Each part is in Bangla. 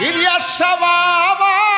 ইলিয়াস বাবা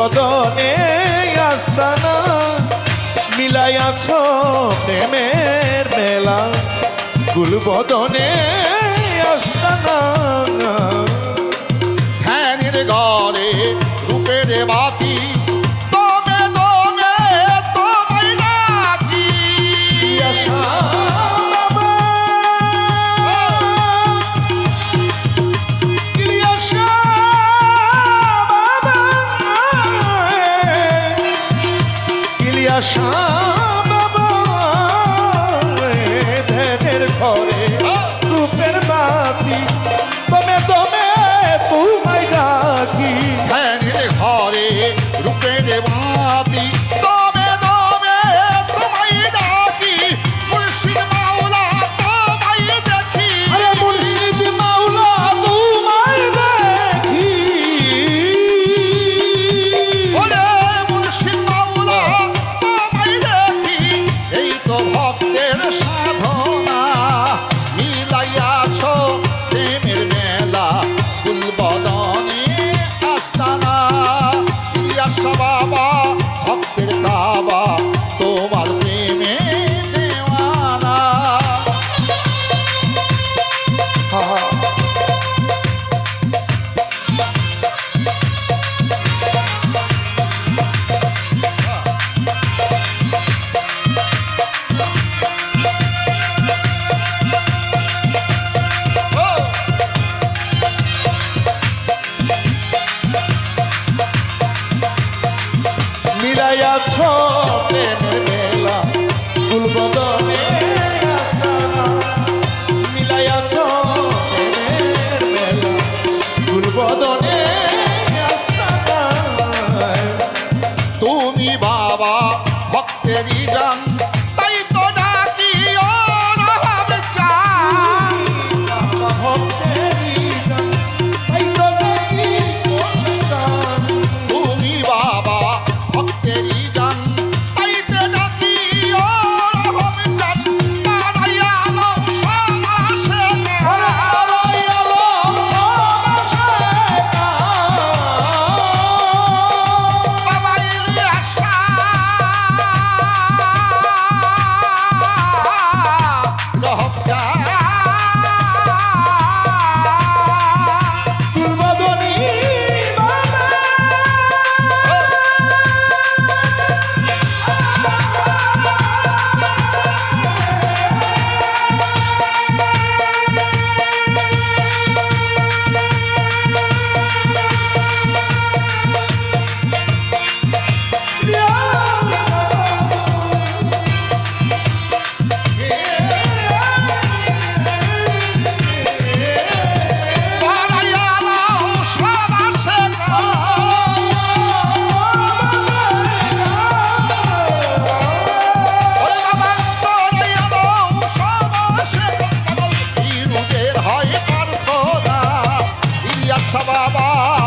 বদনে আস্তানা মিলাইয়াছ প্রেমের মেলা। গুলবদনে আস্তানা আশা সবাবা